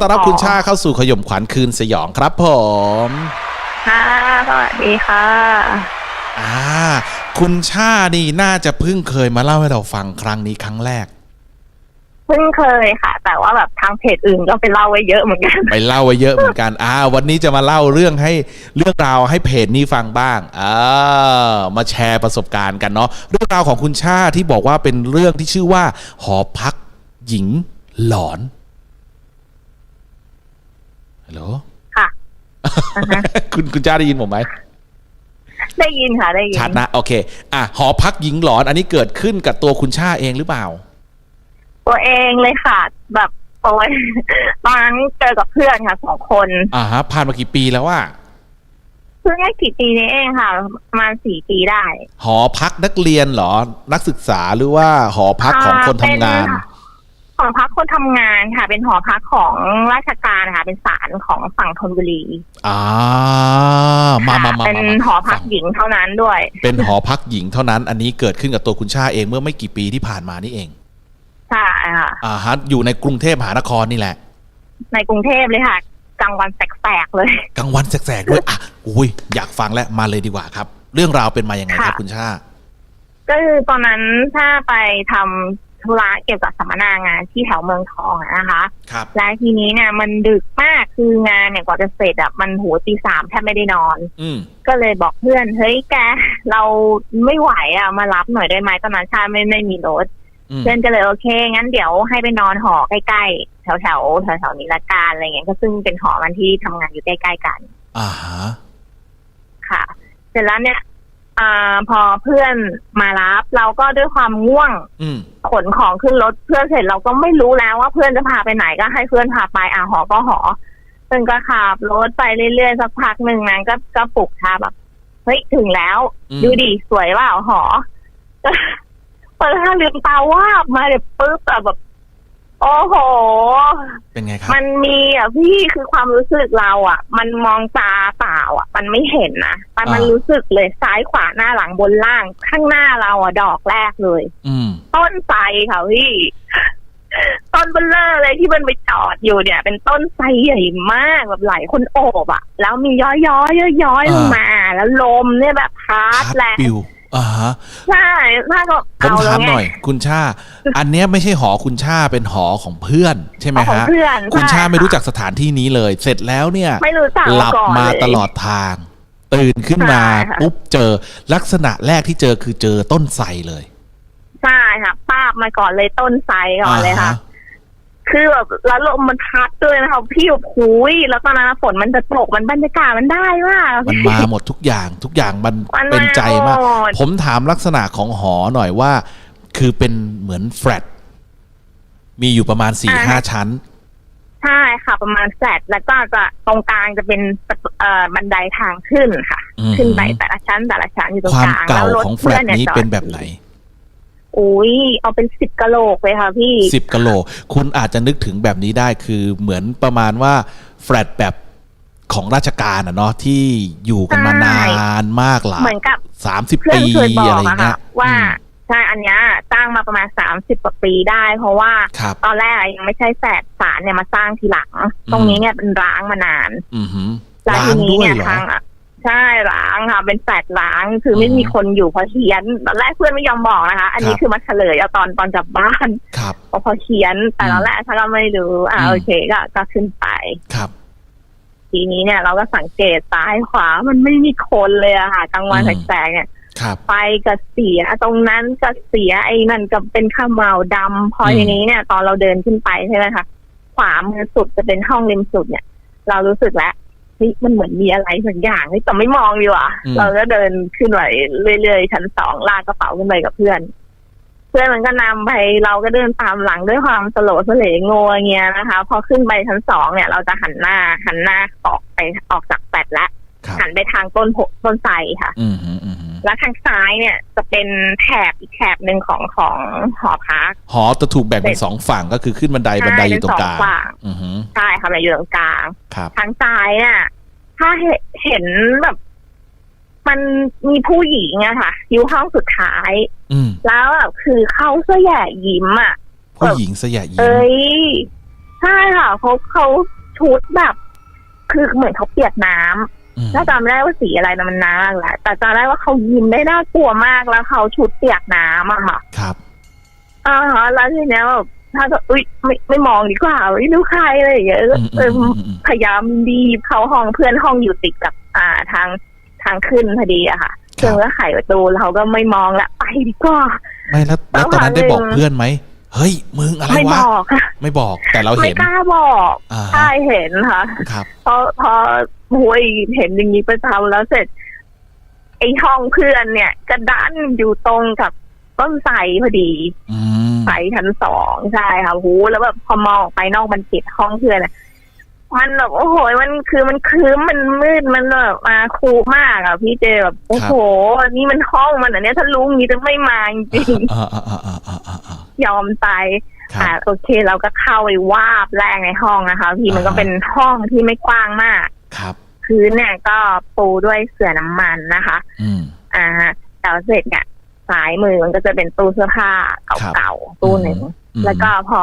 ต้อนรับคุณชาเข้าสู่ขย่มขวัญคืนสยองครับผมค่ะสวัสดีค่ะอ่าคุณชานี่น่าจะเพิ่งเคยมาเล่าให้เราฟังครั้งนี้ครั้งแรกเพิ่งเคยค่ะ แต่ว่าแบบทางเพจอื่นก็ไปเล่าไว้เยอะเหมือนกันไปเล่าไว้เยอะเหมือนกัน อ่า วันนี้จะมาเล่าเรื่องให้เรื่องราวให้เพจนี้ฟังบ้างอ่ามาแชร์ประสบการณ์กันเนาะเรื่องราวของคุณชาที่บอกว่าเป็นเรื่องที่ชื่อว่า หอพักหญิงหลอน ฮัลโหลค่ะอ่าฮะคุณคุณชาได้ยินผมไหมได้ยินค่ะได้ยินชัดนะโอเค อะหอพักหญิงหลอน อันนี้เกิดขึ้นกับตัวคุณชาเองหรือเปล่า ตัวเองเลยค่ะ แบบโอ้ยตอนนั้นเจอกับเพื่อนค่ะสองคนอ่าฮะผ่านมากี่ปีแล้วว่าเพิ่งได้กี่ปีนี้เองค่ะประมาณสี่ปีได้ หอพักนักเรียนเหรอ นักศึกษาหรือว่าหอพักของคนทำงานเป็น หอพักคนทำงานค่ะ เป็นหอพักของราชการค่ะ เป็นศาลของฝั่งธนบุรีอ่ามามามาเป็นมามาหอพักหญิงเท่านั้นด้วย เป็นหอพักหญิงเท่านั้น อันนี้เกิดขึ้นกับตัวคุณชาเองเมื่อไม่กี่ปีที่ผ่านมานี่เองใช่ค่ะอ่าฮะอยู่ในกรุงเทพมหานครนี่แหละ ในกรุงเทพเลยค่ะกลางวันแสกๆเลยกลางวันแสกๆด้วยอะอุ้ยอยากฟังแล้วมาเลยดีกว่าครับ เรื่องราวเป็นมาอย่างไงครับค่ะคุณชาก็คือตอนนั้นถ้าไปทำ ธุระเกี่ยวกับสัมมนางานที่แถวเมืองทองอะนะคะครับและทีนี้เนี่ยมันดึกมากคืองานเนี่ยกว่าจะเสร็จอะมันโหัวตีสามแทบไม่ได้นอน อืมก็เลยบอกเพื่อนเฮ้ยแกเราไม่ไหวอะมารับหน่อยได้ไหมตอนนั้นชาไม่ไม่มีรถอืมเพื่อนก็เลยโอเค งั้นเดี๋ยวให้ไปนอนหอใกล้ๆแถวแถวๆแถวๆนี้ละกันอะไรเงี้ยก็ซึ่งเป็นหอมันที่ทำงานอยู่ใกล้ๆกัน อ่าฮะค่ะ เสร็จแล้วเนี่ย อาพอเพื่อนมารับ เราก็ด้วยความง่วงอืมขนของขึ้นรถเพื่อนเสร็จเราก็ไม่รู้แล้วว่าเพื่อนจะพาไปไหนก็ให้เพื่อนพาไปอะหอก็หอเพื่อนก็ขับรถไปเรื่อยๆสักพักหนึ่งนั้นก็ก็ปลุกชาแบบเฮ้ยถึงแล้ว อืมดูดิสวยเปล่าหอก็เปิดห้าลืมตาวาบมาเดี๋ยวปุ๊บอะแบบ โอ้โห เป็นไงครับ มันมีอะพี่คือความรู้สึกเราอะ มันมองตาเปล่าอะ มันไม่เห็นนะแต่มันอ่ารู้ รู้สึกเลยซ้ายขวาหน้าหลังบนล่าง ข้างหน้าเราอะดอกแรกเลย อืม ต้นไทรค่ะพี่ ต้นเบลเลอร์เลยที่มันไปจอดอยู่เนี่ย เป็นต้นไทรใหญ่มากแบบหลายคนโอบอะแล้วมีย้อยย้อยย้อยย้อยๆลงมา แล้วลมเนี่ยแบบพัดพัดแรง ปิว อ่าฮะใช่ถ้าก็ผมเอาแล้ถาวมไงหน่อย คุณชา อันเนี้ยไม่ใช่หอคุณชาเป็นหอของเพื่อน ใช่ไหมของฮะเพื่อนคุณชาใะไม่รู้จักสถานที่นี้เลย เสร็จแล้วเนี่ยไม่รู้จักหลับก่อนมาเลยตลอดทาง ตื่นขึ้นมาใช่ค่ะ ปุ๊บเจอลักษณะแรกที่เจอคือเจอต้นไทรเลยใช่ค่ะป้าบมาก่อนเลยต้นไทรก่อนเลยค่ะาฮ คือแบบแล้วลมมันพัดด้วยนะคะพี่แบบหุยแล้วตอนนั้นฝนมันจะตกมันบรรยากาศมันได้มากมันมาหมดทุกอย่างทุกอย่างมันมันเป็นใจมากหดผมถามลักษณะของหอหน่อยว่า คือเป็นเหมือนแฟลตมีอยู่ประมาณสี่ห้าชั้น ใช่ค่ะ ประมาณแฟลตแล้วก็จะตรงกลางจะเป็นเอ่อบันไดทางขึ้นค่ะ อืม ขึ้นไปแต่ละชั้นแต่ละชั้นอยู่ตรงความกลางเก่าแล้วรถของแฟลเพื่อตนเนี่ยนี้จอดเป็นแบบไหน อุ้ยเอาเป็นสิบกะโหลกเลยค่ะพี่สิบกะโหลคุณอาจจะนึกถึงแบบนี้ได้คือเหมือนประมาณว่าแฟลตแบบของราชการอะเนาะที่อยู่กันมาใช่นานมากหลาเหมือนกับสามสิบเพื่อนปีเคยบออะไรกอย่างอะเงี้ค่ะยว่าอืมใช่อันเนี้ยสร้างมาประมาณสามสิบกว่าปีได้ เพราะว่าครับตอนแรกอะยังไม่ใช่แฟลตศาลเนี่ยมาสร้างทีหลัง ตรงนี้เนี่ยเป็นร้างมานานอือหือแล้วล้าทีงนี้ด้วยเนี่ยเหรอทางอะ ใช่ร้างค่ะ เป็นแฟลตร้างคือไม่อืมมีคนอยู่พอเขียนตอนแรกเพื่อนไม่ยอมบอกนะคะ อันนี้ครับคือมาเฉลยเอาตอนตอนกลับบ้านครับพอพอเขียนแต่อืมตอนแรกฉันก็ไม่รู้อ่าอืมโอเคก็ก็ขึ้นไปครับทีนี้เนี่ยเราก็สังเกตซ้ายขวามันไม่มีคนเลยอะค่ะกลางวันอืมแสกๆเนี่ยครับไฟก็เสียตรงนั้นก็เสียไอ้นั่นก็เป็นข้าวเมาดำพออืมทีนี้เนี่ย ตอนเราเดินขึ้นไปใช่ไหมคะขวามือสุดจะเป็นห้องริมสุดเนี่ย เรารู้สึกแล้ว เฮ้ยมันเหมือนมีอะไรสักอย่างเฮ้ยแต่ไม่มองดีกว่าอืมเราก็เดินขึ้นไปเรื่อยๆชั้นสองลากกระเป๋าขึ้นไปกับเพื่อน เพื่อนมันก็นำไปเราก็เดินตามหลังด้วยความสโลว์สเลงโงเงียนะคะ พอขึ้นไปชั้นสองเนี่ย เราจะหันหน้าหันหน้าออกไปออกจากแฟลตแล้วครับหันไปทางต้นโพต้นไทรค่ะ อืมหืออืมหือ แล้วทางซ้ายเนี่ยจะเป็นแถบอีกแถบหนึ่งของของหอพัก หอจะถูกแบ่งเป็นเป็นสองฝั่งก็คือขึ้นบันไดบันไดอยู่ตรงกลางใช่เป็นสองฝั่งอือหือใช่ค่ะมันอยู่ตรงกลางครับทางซ้ายเนี่ยถ้าเห็นเห็นแบบ มันมีผู้หญิงอะค่ะอยู่ห้องสุดท้ายอืมแล้วแบบคือเขาเสื้อแย่ยิ้มอะผู้หญิงสยะยิ้มเอ้ยใช่ช่ค่ะเขาเขาชุดแบบ คือเหมือนเขาเปียกน้ำอืม ถ้าจำไม่ได้ว่าสีอะไรนะมันนานแหละแต่จำได้ว่าเขายิ้มได้น่ากลัวมากแล้วเขาชุดเปียกน้ำอะค่ะ ครับอ่าฮะแล้วทีเนี้ยแบบถ้าจะอุ้ยไม่ไม่มองดีกว่าไม่รู้ใครอะไรอย่างเงี้ยอืมเออือมอืมอืมพยายามดีบเข้าห้องเพื่อนห้องอยู่ติดกับ อ่าทางทางขึ้นพอดีอะค่ะคเพื่รัอบนก็ไขประตูเราก็ไม่มองละไปดีกว่า ไม่แล้วแล้วตอนนั้นได้บอกแล้วครั้งหนึ่งเพื่อนไหม เฮ้ยมึงอะไรไม่บวะอกค่ะไม่บอกแต่เราไม่เห็น กล้าบอกอ่าใช่เห็นค่ะ ครับ พอพอโอ้ยเห็นอย่างนี้ประจำแล้วเสร็จ ไอ้ห้องเพื่อนเนี่ยกระดันอยู่ตรงกับต้นไทรพอดีอืมไทรชั้นสองใช่ค่ะหูแล้วแบบพอมองออกไปนอกบันเกตห้องเพื่อนอะ มันแบบโอ้โห มันคือมันคืมมันมืดมันแบบมาคูมากอะพี่เจแบบโอ้โหนี่มันห้องมันอันเนี้ยถ้ารู้งี้จะไม่มาจริงอ่าอ่าอ่าอ่าอ่าอ่าอ่าๆยอมตายครัอ่าบโอเคเราก็เข้าไปวาบแรกในห้องนะคะ พี่มันก็อ่าฮะเป็นห้องที่ไม่กว้างมาก ครับพื้นเนี่ยก็ปูด้วยเสื่อน้ำมันนะคะอืมอ่าแต่เสร็จเนี่ยสายมือมันก็จะเป็นตู้เสื้อผ้าครับเก่าๆตู้หนึ่งอืมแล้วก็พอ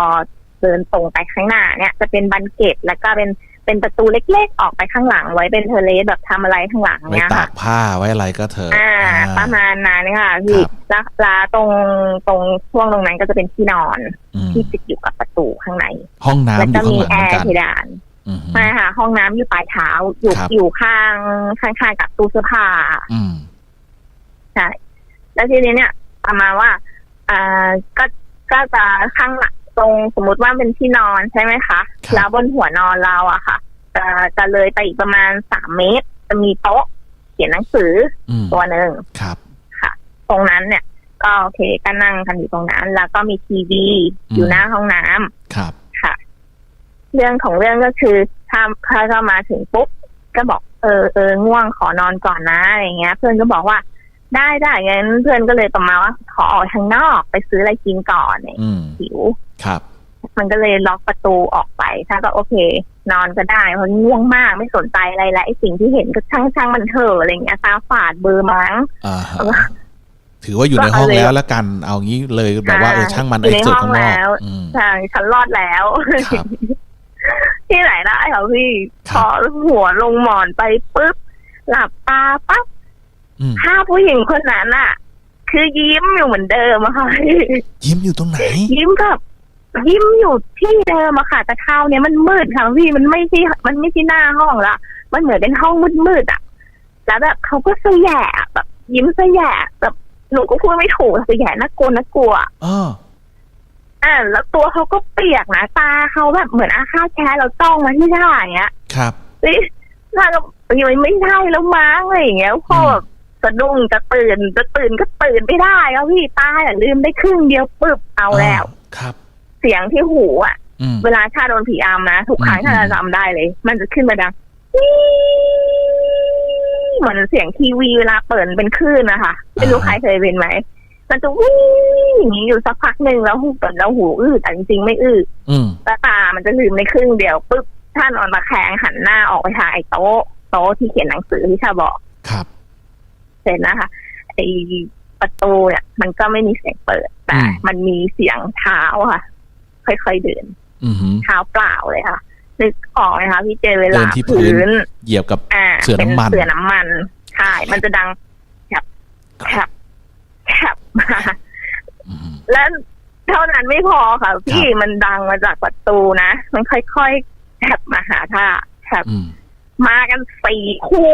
เดินตรงไปข้างหน้าเนี่ยจะเป็นบันเกตแล้วก็เป็นเป็นประตูเล็กๆ ออกไปข้างหลัง ไว้เป็นเทอร์เลสแบบทำอะไรข้างหลังไว้เนี่ยตาค่ะกผ้าไว้อะไรก็เถอะอ่า ประมาณนั้นค่ะพี่ครับแล้วแล้วตรงตรงช่วงตรงนั้นก็จะเป็นที่นอนอืมที่ติดอยู่กับประตูข้างใน ห้องน้ำแล้วอก็ยู่ข้างมีหลังแอเหมือนกันร์เพดานอืมใช่ค่ะ ห้องน้ำอยู่ปลายเท้าอยู่ครับอยู่ข้างข้างๆกับตู้เสื้อผ้าอืมใช่แล้วทีนี้เนี่ยประมาณว่าอ่าก็ก็จะข้างหลัง ตรงสมมติว่าเป็นที่นอนใช่ไหมคะครับแล้วบนหัวนอนเราอะค่ะจะจะเลยไปอีกประมาณสามเมตร จะมีโต๊ะเขียนหนังสืออืมตัวหนึ่งครับ ค่ะ ตรงนั้นเนี่ย ก็โอเคก็นั่งกันอยู่ตรงนั้น แล้วก็มีทีวีอยู่หน้าห้องน้ำครับ ค่ะ เรื่องของเรื่องก็คือถ้าถ้าก็มาถึงปุ๊บก็บอกเออเออง่วงขอนอนก่อนนะอะไรเงี้ย เพื่อนก็บอกว่าได้ได้งั้นเพื่อนก็เลยประมาณว่าขอออกทางนอกไปซื้ออะไรกินก่อนเนี่ยอืมหิว ครับ มันก็เลยล็อกประตูออกไปถ้าก็โอเค นอนก็ได้เพราะง่วงมากไม่สนใจอะไรแล้วไอ้สิ่งที่เห็นก็ช่างช่างมันเถอะอะไรเงี้ยตาฝาดเบอร์มั้งอ่าฮะถือว่าอยู่ในห้องแล้วแล้วกัน เอางี้เลยแบบว่าเออช่างมันอยู่ไอ้ในจุดห้องข้างนอกแล้วอืมใช่ฉันรอดแล้วครับที่ไหนได้ค่ะพี่คพรับอหัวลงหมอนไปปุ๊บหลับตาปั๊บอืมภาพผู้หญิงคนนั้นอะคือยิ้มอยู่เหมือนเดิมอะค่ะยิ้มอยู่ตรงไหน ยิ้มกับ ยิ้มอยู่ที่เดิมอะค่ะ แต่คราวเนี้ยมันมืดค่ะพี่มันไม่ใช่มันไม่ใช่หน้าห้องละมันเหมือนเป็นห้องมืดๆอะแล้วแบบเขาก็สแยะแบบ ยิ้มสแยะแบบหนูก็พูดไม่ถูกสแยะน่ากลัวน่ากลัวเอออ่าแล้วตัวเขาก็เปียกนะตาเขาแบบเหมือนอาฆาตแค้นเราจ้องมาที่ท่าอย่างเงี้ย ครับเฮ้ยท่าก็ยังไม่ใช่แล้วมั้งอะไรอย่างเงี้ยพอแบบสะดุ้งจะตื่นจะตื่นก็ตื่นไม่ได้แล้วพี่ตาอย่าลืมได้ครึ่งเดียวปึ๊บเอาแล้วครับ เสียงที่หูอะอืมเวลาชาโดนผีอำนะทุกครั้งอืมถ้าจะจำได้เลย มันจะขึ้นมาดังเหมือนเสียงทีวีเวลาเปิดเป็นคลื่นนะคะไม่รู้ใครเคยเป็นไหมมันจะวิ่งอย่างนี้อยู่สักพักหนึ่งแล้วหูเปิดแล้วหูอื้อแต่จริงๆไม่อื้ออืมตาตามันจะลืมในครึ่งเดียวปุ๊บถ้านอนตะแคงหันหน้าออกไปทางไอ้โต๊ะโต๊ะที่เขียนหนังสือที่ชาบอกครับ เสร็จนะคะไอ้ประตูเนี่ยมันก็ไม่มีเสียงเปิดแต่อืมมันมีเสียงเท้าค่ะ ค่อยๆเดินอือหือเท้าเปล่าเลยค่ะนึกออกไหมคะพี่เจเวลาเดินที่พื้นเหยียบกับอ่าเสื่อน้ำมันป็เสื่อน้ำมันใช่มันจะดังแคบแคบแคบมาอืมแล้วเท่านั้นไม่พอค่ะ พี่มันดังมาจากประตูนะ มันค่อยๆแคบมาหาท่าแคบอืมมากันสี่คู่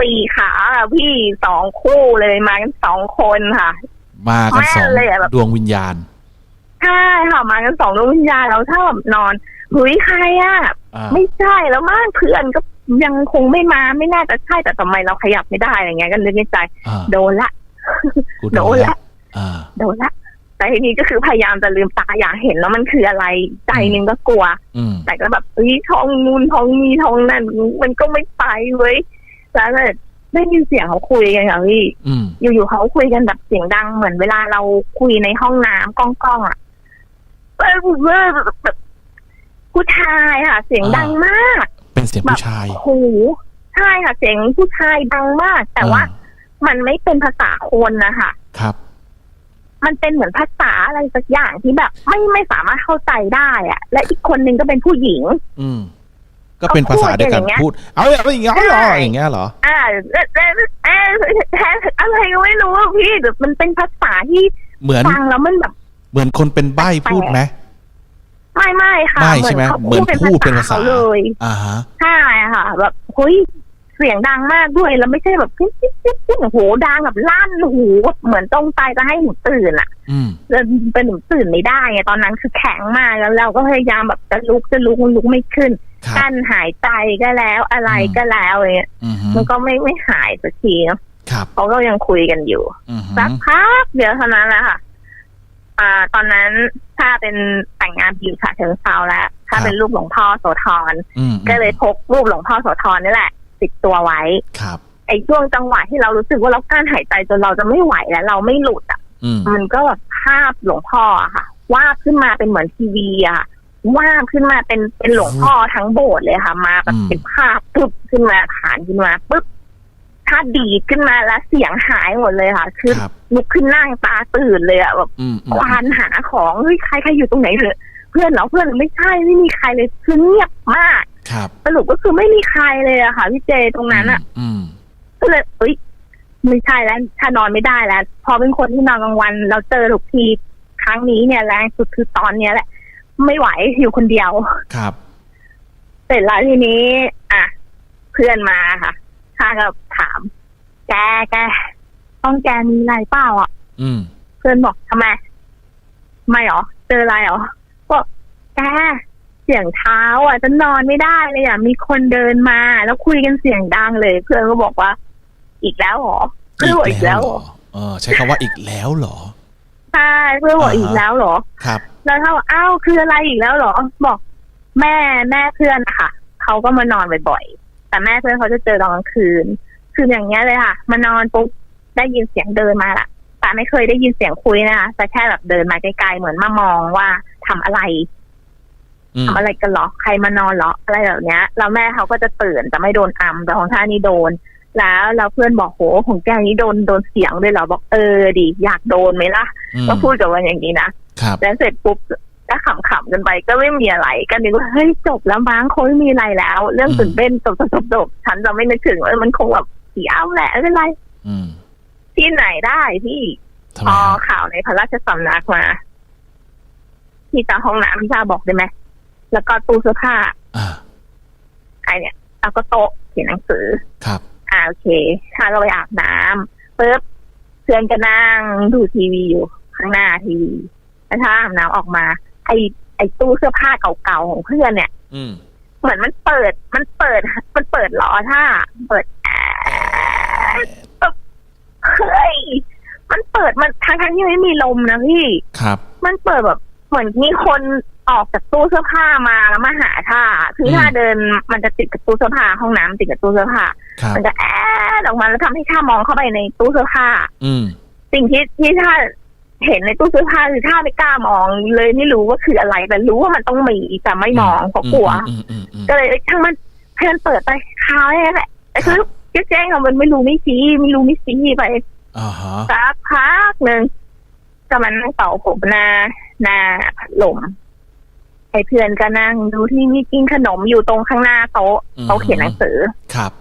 สี่ขาค่ะพี่สองคู่เลยมากันสองคนค่ะ มากันสองแม่นเลยอะแบบดวงวิญญาณ ใช่ค่ะมากันสองดวงวิญญาณแล้วถ้าแบบนอนเฮ้ยใครอะอ่าไม่ใช่แล้วมากเพื่อนก็ยังคงไม่มาไม่น่าจะใช่แต่ทำไมเราขยับไม่ได้อะไรเงี้ยก็นึกในใจ อ่าโดนละ กูโดนละ อ่า โดนละ แต่ทีนี้ก็คือพยายามจะลืมตาอยากเห็นแล้วมันคืออะไร ใจหนึงก็กลัว อืม แต่ก็แบบเฮ้ยท้องนูนท้องนี้ท้องนั่นมันก็ไม่ไปเว้ยแล้วก็ได้ยินเสียงเขาคุยกันค่ะพี่ อืม อยู่ๆเขาคุยกันแบบเสียงดังเหมือนเวลาเราคุยในห้องน้ำก้องๆอะ เออแบบผู้ชายค่ะ เสียงดังมากเป็นเสียงผู้ชาย โอ้โหใช่ค่ะ เสียงผู้ชายดังมาก แต่ว่า อ่ มันไม่เป็นภาษาคนนะคะ ครับ มันเป็นเหมือนภาษาอะไรสักอย่างที่แบบ ไม่ไม่สามารถเข้าใจได้อะและอีกคนนึงก็เป็นผู้หญิง อืม ก็เป็นภาษาเดียวกันเขาพูพูดดเอาอย่างอย่างเงี้ยเหรอใช่อย่างเงี้ยเหรอ อ่าเอ่อเอ่อเอ่ออะไรก็ไม่รู้อะพี่แบบมันเป็นภาษาที่เหมือน ฟังแล้วมันแบบ เหมือนคนเป็นใบ้พูดไหมไม่ไม่ค่ะไม่ใช่ไหมเขาเหมือนพูดเป็นภาษาเขาเลยอ่าฮะใช่ค่ะ แบบเฮ้ยเสียงดังมากด้วยแล้วไม่ใช่แบบปิ๊บปิ๊บปิ๊บปิ๊บโอ้โหดังแบบลั่นหูแบบเหมือนตรงใจจะให้หนูตื่นอะอืมแล้วเป็นหนูตื่นไม่ได้ไงตอนนั้นคือแข็งมากแล้วเราก็พยายามแบบจะลุกจะลุกมันลุกไม่ขึ้นครับกั้นหายใจก็แล้วอะไรอืมก็แล้วเนี่ยอืมฮึมันก็ไม่ไม่หายสักทีเนาะครับเขาก็ยังคุยกันอยู่อืมฮึสักพักเดียวเท่านั้นแหละค่ะ อ่าตอนนั้นถ้าเป็นแต่งงานอยู่ฉะเชิงเซาแล้ว ถ้าเป็นรูปหลวงพ่อโสธรอืมก็เลยพกรูปหลวงพ่อโสธรนี่แหละ ติดตัวไว้ครับไอ้ช่วงจังหวะที่เรารู้สึกว่าเรากั้นหายใจจนเราจะไม่ไหวแล้ว เราไม่หลุดอะอืมมันก็แบบภาพหลวงพ่ออะค่ะวาบขึ้นมาเป็นเหมือนทีวีอะค่ะวาบขึ้นมาเป็นเป็นหลวงพ่อทั้งโบสถ์เลยค่ะ มาแบบเป็นภาพปึ๊บขึ้นมาฐานขึ้นมาปึ๊บ ถ้าดีดขึ้นมาแล้วเสียงหายหมดเลยค่ะ คือครับลุกขึ้นนั่งตาตื่นเลยอะแบบอืมอืมควานหาของเฮ้ยใครใครอยู่ตรงไหนเหรอเพื่อนเหรอเพื่อนเหรอไม่ใช่ไม่มีใครเลยคือเงียบมากครับสรุปก็คือไม่มีใครเลยอะค่ะพี่เจตรงนั้นอะ อืม ก็เลยเอ้ย ไม่ใช่แล้ว ถ้านอนไม่ได้แล้ว พอเป็นคนที่นอนกลางวัน เราเจอทุกที ครั้งนี้เนี่ยแรงสุดคือตอนเนี้ยแหละ ไม่ไหวอยู่คนเดียว ครับ เสร็จแล้วทีนี้ อะ เพื่อนมาค่ะข้าก็ ถาม แกแกต้องแกมีอะไรเปล่าอะอืมเพื่อนบอกทำไมไม่หรอเจออะไรหรอบอกแกเสียงเท้า อะจะนอนไม่ได้เลยอะมีคนเดินมา แล้วคุยกันเสียงดังเลย เพื่อนก็บอกว่า อีกแล้วเหรอเพื่อนบอกอีกแล้วเหรอเออใช้คำว่าอีกแล้วเหรอใช่เพื่อนบอกอ่าฮะอีกแล้วเหรอ ครับ แล้วถ้าบอกอ้าวคืออะไรอีกแล้วเหรอ บอก แม่แม่เพื่อนนะคะเขาก็มานอนบ่อยๆแต่แม่เพื่อนเขาจะเจอตอนกลางคืน คืออย่างเงี้ยเลยค่ะ มานอนปุ๊บได้ยินเสียงเดินมาละแต่ไม่เคยได้ยินเสียงคุยนะคะแต่แค่แบบเดินมาไกลๆเหมือนมามองว่าทำอะไรอืมทำอะไรกันเหรอใครมานอนเหรออะไรแบบเนี้ยแล้วแม่เขาก็จะตื่นแต่ไม่โดนอัมแต่ของท่านี่โดน แล้วเราเพื่อนบอกโหของแกนี่โดนโดนเสียงด้วยเหรอบอกเออดิอยากโดนไหมล่ะอืมก็พูดกับมันอย่างนี้นะครับแล้วเสร็จปุ๊บก็ขำๆกันไปก็ไม่มีอะไรก็นึกว่าเฮ้ยจบแล้วมั้งคงไม่มีอะไรแล้ว เรื่องอืมตื่นเต้นจบจบจบจบฉันจะไม่นึกถึงว่ามันคงแบบ เสียวแหละไม่เป็นไรอืมที่ไหนได้พี่ทำพไมอฮะข่าวในพระราชสำนักมาที่จะห้องน้ำพี่ชาบอกได้ไหมแล้วก็ตู้เสื้อผ้าอ่าไอเนี่ยแล้วก็โต๊ะเขียนหนังสือ ครับ อ่าโอเคถ้าเราไปอาบน้ำปุ๊บเพื่อนก็นั่งดูทีวีอยู่ ข้างหน้าทีวีแล้วถ้าอาบน้ำออกมา ไอไอตู้เสื้อผ้าเก่าๆของเพื่อนเนี่ย อืม เหมือนมันเปิด มันเปิด มันเปิดล้อถ้าเปิดแอร์ปุ๊บเฮ้ยมันเปิดมันทั้งทั้งๆที่ไม่มีลมนะพี่ครับ มันเปิดแบบเหมือนมีคนออกจากตู้เสื้อผ้ามาแล้วมาหาท่าคืออืมถ้าเดินมันจะติดกับตู้เสื้อผ้าห้องน้ำติดกับตู้เสื้อผ้าครับมันจะแอดออกมาแล้วทำให้ท่ามองเข้าไปในตู้เสื้อผ้า อืมสิ่งที่ที่ท่าเห็นในตู้เสื้อผ้าคือท่าไม่กล้ามองเลยไม่รู้ว่าคืออะไร แต่รู้ว่ามันต้องมีแต่ไม่มองเพราะกลัวอืมอืมอืม ก็เลยเอ้ยช่างมันเพื่อนเปิดไปค้าวแหละแต่คือแจ้งๆอะมันไม่รู้ไม่ชี้ไม่รู้ไม่ชี้ไปอ่าฮะสักพักหนึ่งก็มันนั่งเป่าผมหน้าหน้าพัดลมไอ้เพื่อนก็นั่งดูที่มีกินขนมอยู่ตรงข้างหน้าโต๊ะโต๊ะเขียนหนังสือครับ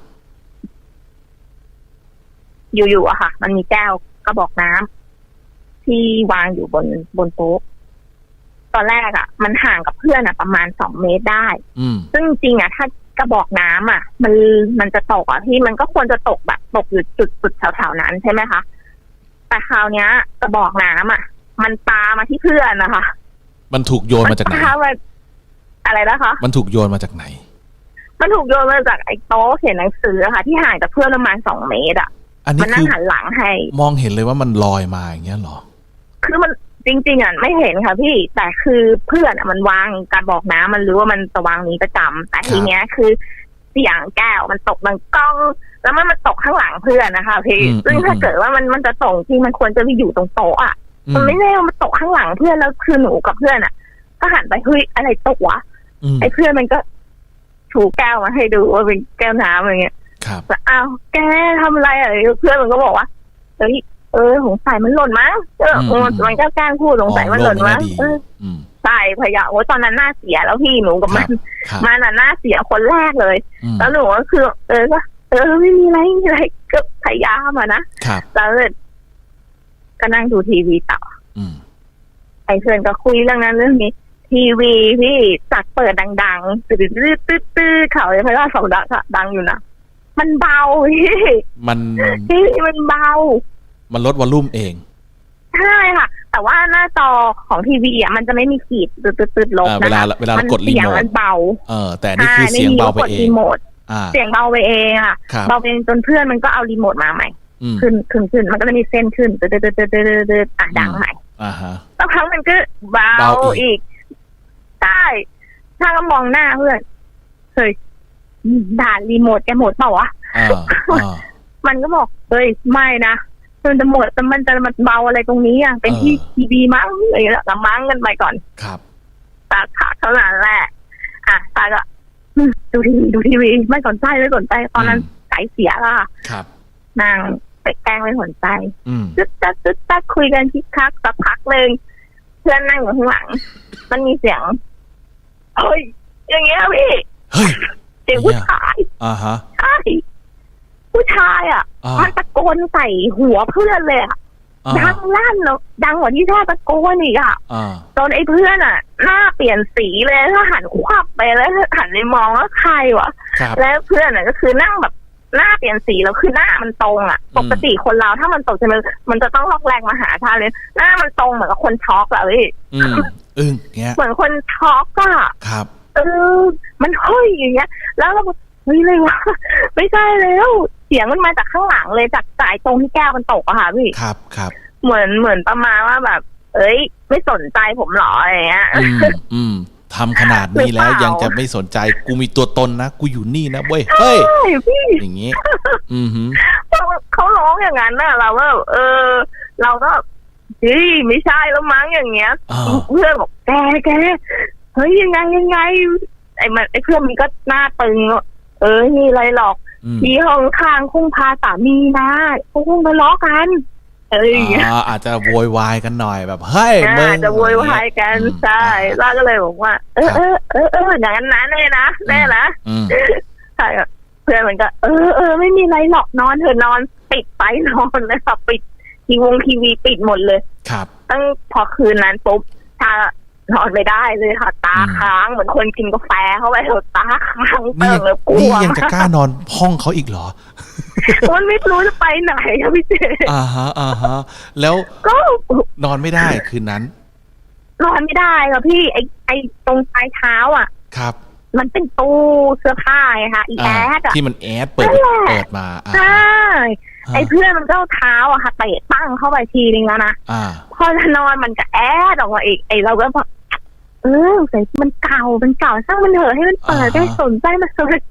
อยู่ๆอะค่ะ มันมีแก้วกระบอกน้ำที่วางอยู่บนบนโต๊ะ ตอนแรกอะมันห่างกับเพื่อนอะประมาณสองเมตรได้อืมซึ่งจริงๆอะถ้ากระบอกน้ำอะมันมันจะตกอะที่มันก็ควรจะตกแบบตกอยู่จุดจุดแถวๆนั้นใช่ไหมคะแต่คราวเนี้ย กระบอกน้ำอะมันปามาที่เพื่อนนะคะ มันถูกโยนมาจากไหนปามาอะไรนะคะ มันถูกโยนมาจากไหน มันถูกโยนมาจากไอ้โต๊ะเขียนหนังสืออะค่ะ ที่ห่างจากเพื่อนประมาณสองเมตรอะอันนี้มันนั่คืงอหันหลังให้ มองเห็นเลยว่ามันลอยมาอย่างเงี้ยเหรอ คือมัน จริงๆอะไม่เห็นค่ะพี่แต่คือเพื่อนอะมันวางการบอกน้ำมันรู้ว่ามันจะวางนี้ประจำแต่ทีเนี้ยคือเสียงแก้วมันตกดังก้อง แล้วมันมาตกข้างหลังเพื่อนนะคะพี่อืมซึ่งถ้าอืม เกิดว่ามันมันจะตกจริงมันควรจะไปอยู่ตรงโต๊ะอะ อืมันมไม่ได้ว่ามันตกข้างหลังเพื่อนแล้วคือหนูกับเพื่อนอะ ก็หันไปเฮ้ยอะไรตกวะอืมไอ้เพื่อนมันก็ถูแก้วมาให้ดูว่าเป็นแก้วน้ำอะไรเงี้ยครับแต่อ้าวแกทำอะไรอะเพื่อนมันก็บอกว่าเฮ้ย เออสงสัยมันหล่นมั้งเอออืมเออมันก็กล้างพูดสงสัยมันหล่นมั้งอ๋อโลกมันไม่ดีเอออืม ใช่พยายามโอ้ยตอนนั้นหน้าเสียแล้วพี่หนูกับคมัรันบครับมันน่ะหน้าเสียคนแรกเลย อืมแล้วหนูก็คือ เออก็เออไม่มีอะไรไม่มีอะไรก็พยายามอะนะครับ แล้วก็นั่งดูทีวีต่อ อืม ไอ้เพื่อนก็คุยเรื่องนั้นเรื่องนี้ ทีวีพี่จัดเปิดดังๆตืดตืดตืดตืดเขาเลยเพราะว่าสองดังอะดังอยู่นะมันเบาพี่มันทีวีมันเบา มันลดวอลลุ่มเองใช่ค่ะ แต่ว่าหน้าจอของทีวีอะมันจะไม่มีขีดตืดตืดตืดลบอ่าเวนะลาคะเวลามันกดรีเสียงโมทมันเบาเออแต่นี่คือเสียงเบาไปใช่ม่มีว่กดเอรีงโมทอ่าเสียงเบาไปเองค่ะครับเบาไปเองจนเพื่อนมันก็เอารีโมทมาใหม่อืมขึ้นขึ้นขึ้นมันก็จะมีเส้นขึ้นตืดตืดตืดตืดตืดตืดอะดังใหม่อ่าฮะสักพักมันก็เบาเบาอีกอีกใช่ถ้าก็มองหน้าเพื่อนเฮ้ยด่ารีโมทแกหมดเปล่าวะอ่าอ่ามันก็บอกเฮ้ยไม่นะ มันจะหมดแต่มันจะมันเบาอะไรตรงนี้อะเป็นที่เออทีวีมั้งอะไรอย่างเงี้ยละมั้งกันไปก่อน ครับตาขาดเท่านั้นแหละอะตาก็อืมดูทีวีดูทีวีไม่สนใจไม่สนใจตอนนั้นอืมสายเสียและค่ะครับนางไปแกล้งไม่สนใจอืมจึ๊ดจัดจึ๊ดจัดคุยกันคิกคักสักพักหนึ่งเพื่อนนั่งอยู่ข้างหลัง มันมีเสียงเฮ้ยอย่างเงี้ยพี่เฮ้ยเสียงผู้ชายอ่าฮะใช่ ผู้ชายอะ อ่ามันตะโกนใส่หัวเพื่อนเลยอะอ่าดังลั่นแล้วดังกว่าที่แท้ตะโกนอีกอะอ่าจนไอ้เพื่อนอะ หน้าเปลี่ยนสีเลยแล้วหันควับไปแล้วหันไปมองว่าใครวะ ครับ แล้วเพื่อนอะก็คือนั่งแบบหน้าเปลี่ยนสีแล้วคือหน้ามันตรงอะ อืม ปกติคนเราถ้ามันตกจะมันมันจะต้องลอกแรงมาหาชาเลย หน้ามันตรงเหมือนกับคนช็อกอะพี่อืมอึ้งเงี้ยเหมือนคนช็อกอะครับ เออมันเฮ้ยอย่างเงี้ย แล้วเราบอกเฮ้ยเลยวะไม่ใช่แล้วเสียงมันมาจากข้างหลังเลยจากสายตรงที่แก้วมันตกอะค่ะพี่ครับครับเหมือนเหมือนประมาณว่าแบบ เอ้ย ไม่สนใจผมเหรออะไรเงี้ยอืมอืมทำขนาดนี้แล้วหรือเปล่ายัยังจะไม่สนใจกูมีตัวตนนะกูอยู่นี่นะเว้ยเฮ้ยใช่พี่อย่างงี้ อืมฮึเขาเขาร้องอย่างนั้นน่ะเราก็แบบเออ เราก็เฮ้ยไม่ใช่แล้วมั้งอย่างเงี้ยอ่าเพื่อนบอกแกแกเฮ้ยยังไงยังไงไอ้มันไอ้เพื่อนมันก็หน้าตึง เออนี่อะไรหรอกอืมที่ห้องข้างคงพาสามีมาเขาคงทะเลาะกันเอออย่างเงี้ยอ่าอาจจะโวยวายกันหน่อยแบบเฮ้ยมึงอาจจะโวยวายกันอืมใช่ล่าก็เลยบอกว่า เออเออเออเอออย่างนั้นนะแน่นะแน่นะอืมใช่อะเพื่อนมันก็เออเออไม่มีอะไรหรอกนอนเถอะนอนปิดไฟนอนเลยค่ะปิดทีวงทีวีปิดหมดเลย ครับตั้งพอคืนนั้นปุ๊บชา นอนไม่ได้เลยค่ะ ตาอืมค้างเหมือนคนกินกาแฟเข้าไปเถอะตาค้างเตินี่งเลยกลันี่วยังจะกล้านอนห้องเขาอีกเหรอมันไม่รู้จะไปไหนอะพี่เจอ่าฮะอ่าฮะแล้วก็นอนไม่ได้คืนนั้น นอนไม่ได้ค่ะพี่ไอไอตรงปลายเท้าอะ ครับมันเป็นตู้เสื้อผ้าไงคะอีแออ่าดอะที่มันแอดเปิดนั่นแหละเปิดมาอ่าใช่ฮะไอเพื่อนมันก็เอาเท้าอะค่ะเตะตั้งเข้าไปทีนึงแล้วนะอ่าพอจะนอนมันก็แอดออกมาอีกไอเราก็บอก เออใส่มันเก่ามันเก่าช่างมันเถอะให้มันเปิดอ่าฮะได้สนใจมันเลย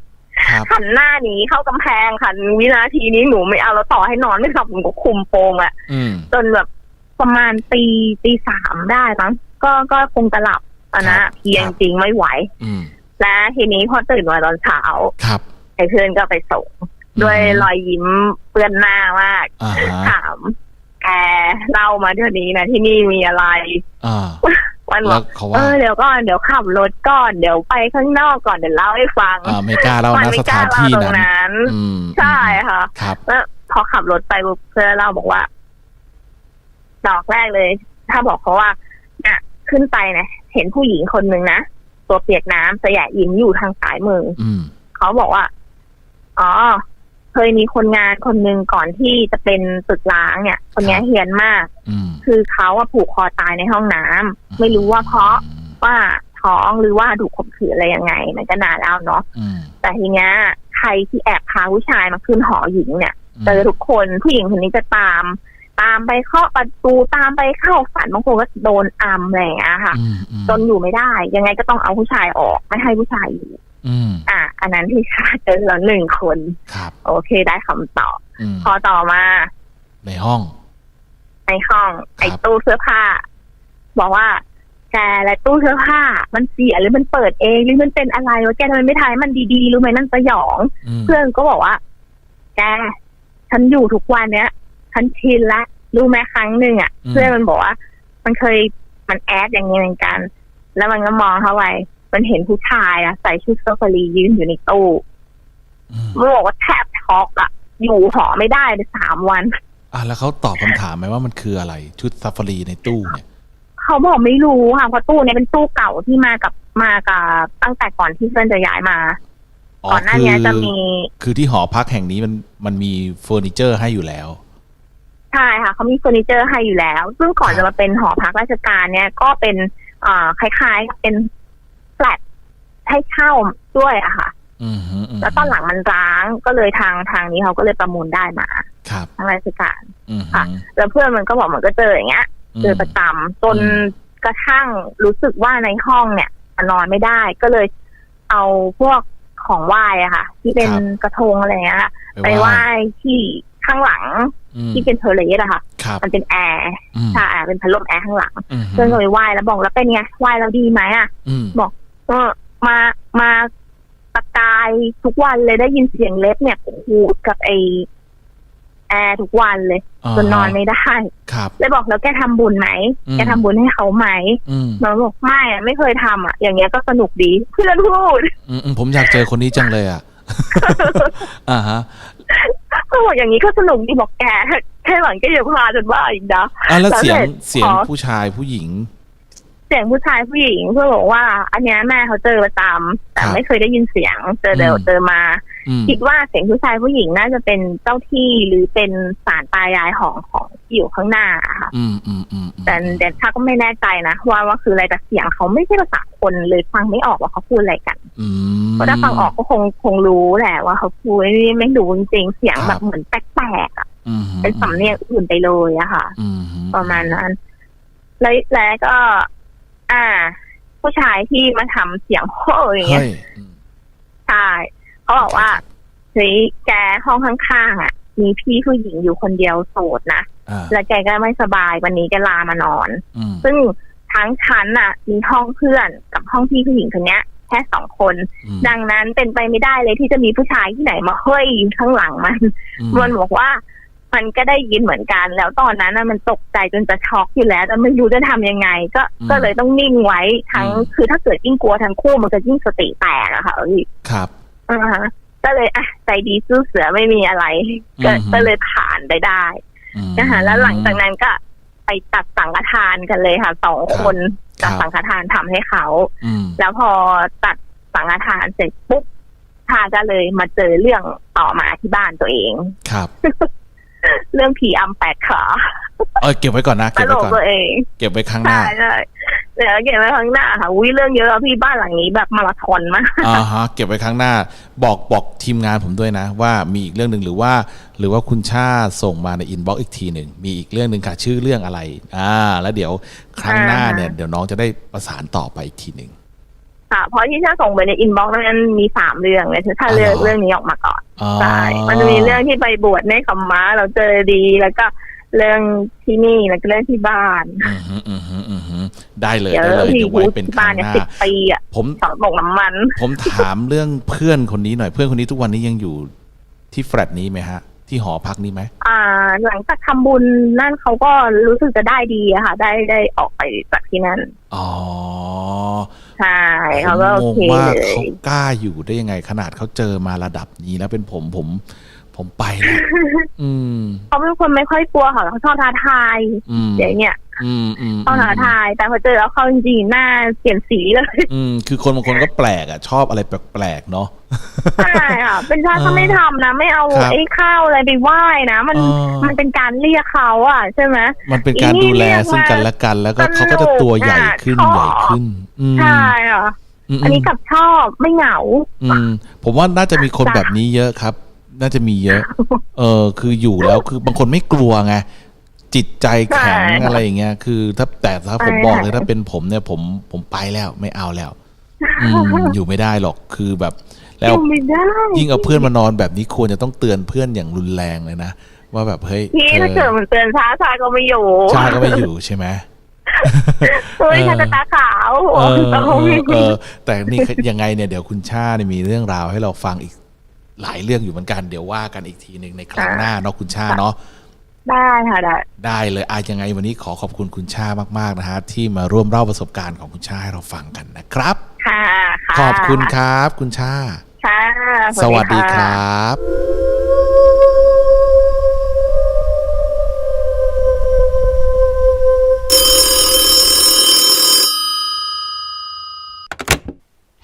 ครับหันหน้าหนีเข้ากำแพงค่ะวินาทีนี้หนูไม่เอาแล้วต่อให้นอนไม่หลับหนูก็คุมโปงอะอืมจนแบบประมาณตีตีสามได้มั้งก็ก็คงจะหลับอะนะครับเพลียคจรับริงๆไม่ไหวอืมและทีนี้พอตื่นมาตอนเช้าครับไอ้เพื่อนก็ไปส่งด้วยรอยยิ้มเปื้อนหน้ามากอ่าฮะถามแกเล่ามาเดี๋ยวนี้นะที่นี่มีอะไรอ่า วันบแล้อวกเขาเอว่าอเดี๋ยวก่อนเดี๋ยวขับรถก่อนเดี๋ยวไปข้างนอกก่อนเดี๋ยวเล่าให้ฟังอ่าไม่กล้าเล่ามันะไม่สกล้าถานเล่าที่ตรงนั้นนั้นอืมใช่ค่ะครับ แล้วพอขับรถไปปุ๊บเพื่อนเล่าบอกว่าดอกแรกเลย ถ้าบอกเขาว่าอะขึ้นไปนะเห็นผู้หญิงคนหนึ่งนะตัวเปียกน้ำสยะยิ้มอยู่ทางซ้ายมือ อืม เขาบอกว่า อ๋อ เคยมีคนงานคนหนึ่งก่อนที่จะเป็นตึกล้างเนี่ย คนเนี้ยครับเฮียนมากอืมคือเขาอะผูกคอตายในห้องน้ำไม่รู้ว่าเพราะว่าท้องหรือว่าถูกข่มขืนอะไรยังไง มันก็นานแล้วเนาะอืมแต่ทีเนี้ยใครที่แอบพาผู้ชายมาขึ้นหอหญิงเนี่ยอืมเจอทุกคนผู้หญิงคนนี้จะตาม ตามไปเคาะประตูตามไปเข้าฝันบางคนก็โดนอัมอะไรอย่างเงี้ยค่ะอืมอืมจนอยู่ไม่ได้ ยังไงก็ต้องเอาผู้ชายออกไม่ให้ผู้ชายอยู่ อืมอะอันนั้นที่ชาเจอแล้วหนึ่งคนครับ โอเคได้คำตอบอืมพอต่อมา ในห้อง ในห้อง ไอ้ครับตู้เสื้อผ้า บอกว่าแกและตู้เสื้อผ้า มันเสียหรือมันเปิดเองหรือมันเป็นอะไรวะแกทำไมไม่ทายมันดีๆรู้ไหมนั่นสยองอืมเพื่อนก็บอกว่าแกฉันอยู่ทุกวันเนี้ยฉันชินละรู้ไหมครั้งหนึ่งอะอืมเพื่อนมันบอกว่า มันเคยมันแอดอย่างนี้เหมือนกัน แล้วมันก็มองเข้าไป มันเห็นผู้ชายอะใส่ชุดซาฟารียืนอยู่ในตู้อืมมันบอกว่าแทบช็อกอะอยู่หอไม่ได้เลยสามวัน อะแล้วเขาตอบคำถามไหมว่ามันคืออะไร ชุดซาฟารีในตู้เนี่ยเขาบอกไม่รู้ค่ะเพราะตู้เนี้เป็นตู้เก่าที่มากับมากับตั้งแต่ก่อนที่เพื่อนจะย้ายมาก่อนหน้านี้จะมี คือที่หอพักแห่งนี้มันมันมีเฟอร์นิเจอร์ให้อยู่แล้วใช่ค่ะเขามีเฟอร์นิเจอร์ให้อยู่แล้ว ซึ่งก่อนครับจะมาเป็นหอพักราชการเนี่ยก็เป็นอ่าคล้ายๆกับเป็น แฟลตให้เช่าด้วยอะค่ะอืมฮึอืมฮึแล้วตอนหลังมันร้างก็เลยทางทางนี้เขาก็เลยประมูลได้มาครับทางราชการอืมฮึค่ะ แล้วเพื่อนมันก็บอกมันก็เจออย่างเงี้ยเจอประจำจนอืมกระทั่งรู้สึกว่าในห้องเนี่ยมันนอนไม่ได้ก็เลยเอาพวกของไหว้อะค่ะ ที่เป็นกระทงอะไรเงี้ยค่ะไปไหว้ที่ข้างหลังอืมที่เป็นเทอร์เลสอะค่ะครับมันเป็นแอร์อืมใช่เป็นพัดลมแอร์ข้างหลังอืมฮึเพื่อนก็ไปไหว้แล้วบอกแล้วเป็นไงไหว้แล้วดีไหมอะอืม เออมามาตะกายทุกวันเลยได้ยินเสียงเล็บเนี่ยขูดกับไอแอร์ทุกวันเลยจนนอนไม่ได้ครับเลยบอกแล้วแกทำบุญไหมอืมแกทำบุญให้เขาไหมอืมน้องบอกไม่อะไม่เคยทำอะ อย่างเงี้ยก็สนุกดีเพื่อนพูดอืมอืมผมอยากเจอคนนี้จังเลยอะอ่าฮะก็บอกอย่างนี้ก็สนุกดีบอกแกแค่หลังก็อย่าพาจนว่าอีกนะอะแล้วเสียงแล้วเสร็จเสียงขอผู้ชายผู้หญิง เสียงผู้ชายผู้หญิงเพื่อนบอกว่า อันเนี้ยแม่เขาเจอประจำแต่ครับไม่เคยได้ยินเสียงเจอเดี๋ยวอืมเจอมาอืมคิดว่าเสียงผู้ชายผู้หญิงน่าจะเป็นเจ้าที่หรือเป็นสารตายายของของที่อยู่ข้างหน้าอะค่ะอืมอืมอืมอืมแต่แต่ถ้าก็ไม่แน่ใจนะว่าว่าคืออะไรแต่เสียงเขาไม่ใช่ภาษาคนเลยฟังไม่ออกว่าเขาพูดอะไรกันอืมเพราะถ้าฟังออกก็คงคงรู้แหละว่าเขาพูดนี่ไม่รู้จริงๆเสียงครับแบบเหมือนแปลกๆอะอืมฮึเป็นสำเนียงอื่นไปเลยอะค่ะอืมฮึประมาณนั้น แล้วแล้วก็ อ่า ผู้ชายที่มาทำเสียงโห่อย่างเงี้ย เฮ้ยอืมใช่เขาบอกว่าเฮ้ยแกห้องข้างๆอะ มีพี่ผู้หญิงอยู่คนเดียวโสดนะ อ่าแล้วแกก็ไม่สบายวันนี้แกลามานอน อืมซึ่งทั้งชั้นน่ะ มีห้องเพื่อนกับห้องพี่ผู้หญิงคนเนี้ย แค่สองคน อืมดังนั้นเป็นไปไม่ได้เลยที่จะมีผู้ชายที่ไหนมาเฮ้ยอยู่ข้างหลังมัน อืมมันบอกว่า มันก็ได้ยินเหมือนกัน แล้วตอนนั้นน่ะมันตกใจจนจะช็อกอยู่แล้วแต่ไม่รู้จะทำยังไง ก็ก็เลยต้องนิ่งไว้ทั้งคือถ้าเกิดยิ่งกลัวทั้งคู่มันจะยิ่งสติแตกอะค่ะพี่ครับอ่าฮะก็เลยอะใจดีสู้เสือไม่มีอะไรก็อือฮึก็เลยผ่านไปได้อืมนะคะแล้วหลังจากนั้นก็ไปตัดสังฆทานกันเลยค่ะสองคนครัตับดสังฆทานทำให้เขาอืมแล้วพอตัดสังฆทานเสร็จปุ๊บทาก็เลยมาเจอเรื่องต่อมาที่บ้านตัวเองครับ เรื่องผีอำแปดขาเออเก็บไว้ก่อนนะตเก็บลไว้กก่อนตัวเองเก็บไว้ข้างหน้าใช่ใช่เดี๋ยวเก็บไว้ข้างหน้าค่ะอุ้ยเรื่องเยอะอะพี่บ้านหลังนี้แบบมาราธอนมากอ่าฮะเก็บไว้ข้างหน้า บอกบอกทีมงานผมด้วยนะ ว่ามีอีกเรื่องหนึ่งหรือว่า หรือว่าคุณชาส่งมาในอินบ็อกซ์อีกทีหนึ่งมีอีกเรื่องหนึ่งค่ะชื่อเรื่องอะไรอ่าแล้วเดี๋ยวครั้งหน้าเนี่ยอ่าเดี๋ยวน้องจะได้ประสานต่อไปอีกทีหนึ่ง ค่ะเพราะที่ฉันส่งไปในอินบ็อกซ์นั้นมีสามเรื่องเลยถ้าเลือกอ๋อเรื่องนี้ออกมาก่อนอ๋อใช่มันจะมีเรื่องที่ไปบวชในขมม้าเราเจอดีแล้วก็เรื่องที่นี่แล้วก็เรื่องที่บ้านอืมฮึอืมฮึอืมฮึได้เลยเดี๋ยวได้เลยพี่เดี๋ยวไว้พูดเป็นที่คบ้ารั้นงเนี่ยหน้าสิบปีอะผมสองตกน้ำมัน ผมถามเรื่องเพื่อนคนนี้หน่อยเพื่อนคนนี้ทุกวันนี้ยังอยู่ที่แฟลตนี้ไหมฮะ ที่หอพักนี้ไหมอ่า หลังจากทำบุญนั่นเขาก็รู้สึกจะได้ดีอะค่ะ ได้ได้ออกไปจากที่นั่น อ๋อ ใช่ผเขามก็งโองเคว่าเลเขายกล้าอยู่ได้ยังไงขนาดเขาเจอมาระดับนี้แล้วเป็นผมผม ผมไปแล้วอืมเขาเป็นคนไม่ค่อยกลัวค่ะเขาชอบท้าทายอืมเดี๋ยวเนี่ย อืมอืมชอบท้าทาย แต่พอเจอแล้วเขาจริงๆหน้าเปลี่ยนสีเลย อืม คือคนบางคนก็แปลกอะ ชอบอะไรแปลกๆเนาะใช่ค่ะ เป็นชาติเออเขาไม่ทำนะ ไม่เอาครับไอ้ข้าวอะไรไปไหว้นะ มันอ๋อมันเป็นการเรียกเขาอะใช่ไหมมันเป็นการอีนี่ดูแลเรียกซึ่งกันและกัน แล้วก็สนุกเขาก็จะตัวใหญ่ขึ้นอะใหญ่ขึ้นอืมใช่อะมอันนี้กลับชอบไม่เหงา อืม ผมว่าน่าจะมีคนจ้ะแบบนี้เยอะครับ น่าจะมีเยอะ เออคืออยู่แล้วคือบางคนไม่กลัวไง จิตใจแข็งใช่อะไรอย่างเงี้ย คือ ถ้าแต่ถ้าผมใช่บอกเลยถ้าเป็นผมเนี่ยผมผมไปแล้วไม่เอาแล้วอืมอยู่ไม่ได้หรอกคือแบบอแล้วยู่ไม่ได้ยิ่งเอาเพื่อนมานอนแบบนี้ควรจะต้องเตือนเพื่อนอย่างรุนแรงเลยนะว่าแบบเฮ้ยพี่เธถ้าอเกิดมันเตือนช้าชาก็ไม่อยู่ชาก็ไม่อยู่ใช่ไหมเฮ้ยชาจะตาขาวเออต้องเออเออแต่นี่ยังไงเนี่ยเดี๋ยวคุณชาเนี่ยมีเรื่องราวให้เราฟังอีกหลายเรื่องอยู่เหมือนกันเดี๋ยวว่ากันอีกทีหนึ่งในครั้งหน้าเนาะคุณชาเนาะ ได้ค่ะได้ได้เลยอายังไงวันนี้ขอขอบคุณคุณชามาก ๆ นะฮะ ที่มาร่วมเล่าประสบการณ์ของคุณชาให้เราฟังกันนะครับ ค่ะค่ะขอบคุณครับ คุณชาค่ะสวัสดีคค่ะรับ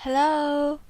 Hello